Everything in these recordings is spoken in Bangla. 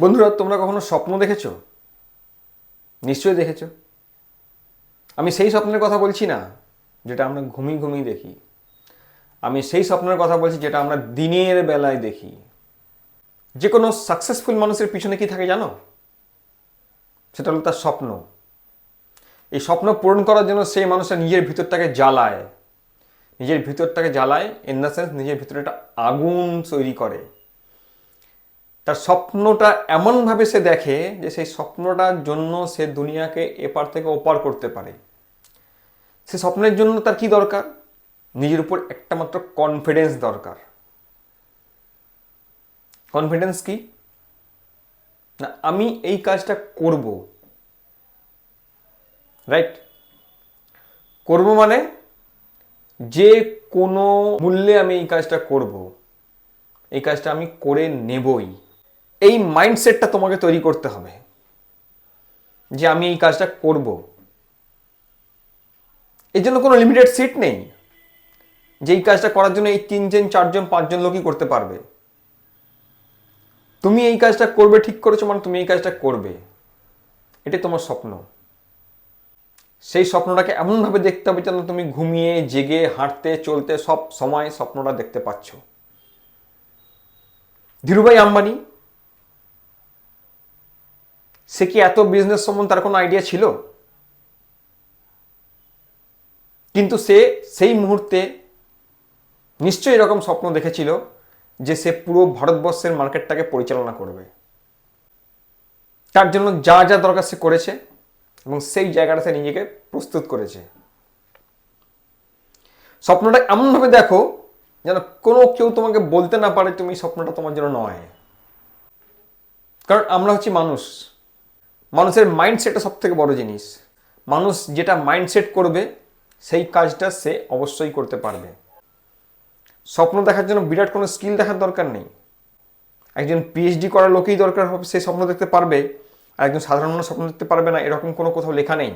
বন্ধুরা, তোমরা কখনো স্বপ্ন দেখেছ? নিশ্চয়ই দেখেছ। আমি সেই স্বপ্নের কথা বলছি না, যেটা আমরা ঘুমিয়ে ঘুমিয়ে দেখি। আমি সেই স্বপ্নের কথা বলছি, যেটা আমরা দিনের বেলায় দেখি। যে কোনো সাকসেসফুল মানুষের পিছনে কি থাকে জানো? সেটা হলো তার স্বপ্ন। এই স্বপ্ন পূরণ করার জন্য সেই মানুষটা নিজের ভিতরটাকে জ্বালায়। নিজের ভিতরটাকে জ্বালায় ইন দ্য সেন্স নিজের ভিতরে একটা আগুন তৈরি করে। তার স্বপ্নটা এমনভাবে সে দেখে যে সেই স্বপ্নটার জন্য সে দুনিয়াকে এপার থেকে ওপার করতে পারে। সে স্বপ্নের জন্য তার কি দরকার? নিজের উপর একটা মাত্র কনফিডেন্স দরকার। কনফিডেন্স কি? না, আমি এই কাজটা করব। রাইট করব মানে যে কোনো মূল্যে আমি এই কাজটা করব। এই কাজটা আমি করে নেবই। এই মাইন্ডসেটটা তোমাকে তৈরি করতে হবে যে আমি এই কাজটা করব। এর জন্য কোনো লিমিটেড সিট নেই। যে এই কাজটা করার জন্য এই তিনজন, চারজন, পাঁচজন লোকই করতে পারবে। তুমি এই কাজটা করবে, ঠিক করেছ মানে তুমি এই কাজটা করবে। এটাই তোমার স্বপ্ন। সেই স্বপ্নটাকে এমনভাবে দেখতে হবে যেন তুমি ঘুমিয়ে, জেগে, হাঁটতে, চলতে সব সময় স্বপ্নটা দেখতে পাচ্ছ। ধীরুভাই আম্বানি সে কি এত বিজনেস সম্বন্ধে তার কোনো আইডিয়া ছিল? কিন্তু সে সেই মুহূর্তে নিশ্চয়ই এরকম স্বপ্ন দেখেছিল যে সে পুরো ভারতবর্ষের মার্কেটটাকে পরিচালনা করবে। তার জন্য যা যা দরকার সে করেছে এবং সেই জায়গাটা সে নিজেকে প্রস্তুত করেছে। স্বপ্নটা এমনভাবে দেখো যেন কোনো কেউ তোমাকে বলতে না পারে তুমি স্বপ্নটা তোমার জন্য নয়। কারণ আমরা হচ্ছি মানুষ। মানুষের মাইন্ডসেটটা সব থেকে বড় জিনিস। মানুষ যেটা মাইন্ডসেট করবে, সেই কাজটা সে অবশ্যই করতে পারবে। স্বপ্ন দেখার জন্য বিরাট কোনো স্কিল দেখার দরকার নেই। একজন পিএইচডি করার লোকেই দরকার হবে, সে স্বপ্ন দেখতে পারবে, আর একজন সাধারণ মানুষ স্বপ্ন দেখতে পারবে না, এরকম কোনো কোথাও লেখা নেই।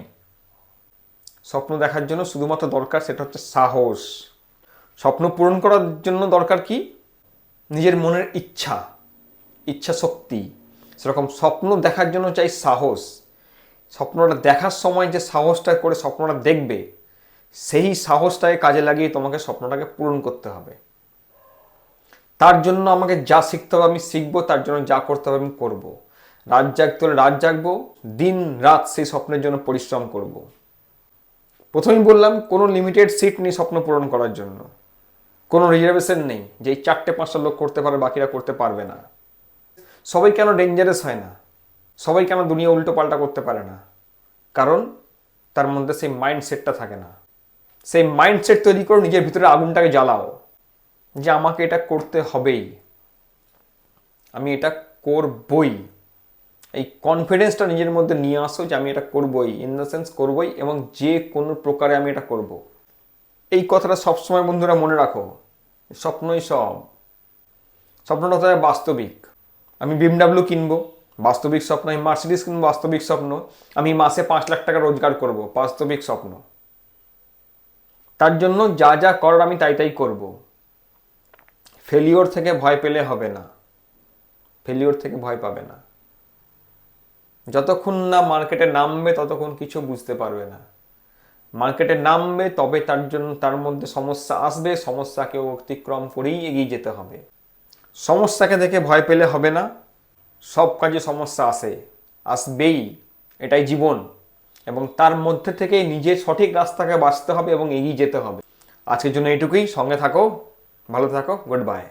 স্বপ্ন দেখার জন্য শুধুমাত্র দরকার সেটা হচ্ছে সাহস। স্বপ্ন পূরণ করার জন্য দরকার কি? নিজের মনের ইচ্ছা ইচ্ছা শক্তি। সেরকম স্বপ্ন দেখার জন্য চাই সাহস স্বপ্নটা দেখার সময় যে সাহসটা করে স্বপ্নটা দেখবে, সেই সাহসটাকে কাজে লাগিয়ে তোমাকে স্বপ্নটাকে পূরণ করতে হবে তার জন্য আমাকে যা শিখতে হবে আমি শিখব, তার জন্য যা করতে হবে আমি করব। রাত জাগতে হলে রাত জাগবো, দিন রাত সেই স্বপ্নের জন্য পরিশ্রম করব। প্রথমেই বললাম, কোনো লিমিটেড সিট নেই স্বপ্ন পূরণ করার জন্য কোনো রিজার্ভেশন নেই যে এই চারটে পাঁচটা লোক করতে পারে, বাকিরা করতে পারবে না সবাই কেন ডেঞ্জারাস হয় না? সবাই কেন দুনিয়া উল্টো পাল্টা করতে পারে না? কারণ তার মধ্যে সেই মাইন্ডসেটটা থাকে না। সেই মাইন্ডসেট তৈরি করো নিজের ভিতরে আগুনটাকে জ্বালাও যে আমাকে এটা করতে হবেই। আমি এটা করবই। এই কনফিডেন্সটা নিজের মধ্যে নিয়ে আসো যে আমি এটা করবই ইন দ্য সেন্স করবই এবং যে কোনো প্রকারে আমি এটা করব। এই কথাটা সবসময় বন্ধুরা মনে রাখো। স্বপ্নই সব। স্বপ্নটা বাস্তবিক। আমি বিএমডাব্লিউ কিনবো, বাস্তবিক স্বপ্ন, আমি মার্সিডিস কিনবো, বাস্তবিক স্বপ্ন, আমি মাসে পাঁচ লাখ টাকা রোজগার করব, বাস্তবিক স্বপ্ন। তার জন্য যা যা করার আমি তাই তাই করব। ফেলিওর থেকে ভয় পেলে হবে না। ফেলিওর থেকে ভয় পাবে না। যতক্ষণ না মার্কেটে নামবে, ততক্ষণ কিছু বুঝতে পারবে না। মার্কেটে নামবে, তবে তার জন্য, তার মধ্যে সমস্যা আসবে, সমস্যাকে অতিক্রম করেই এগিয়ে যেতে হবে। সমস্যাকে দেখে ভয় পেলে হবে না। সব কাজে সমস্যা আসে, আসবেই, এটাই জীবন। এবং তার মধ্যে থেকে নিজের সঠিক রাস্তাকে বাঁচতে হবে এবং এগিয়ে যেতে হবে। আজকের জন্য এটুকুই সঙ্গে থাকো, ভালো থাকো গুড বাই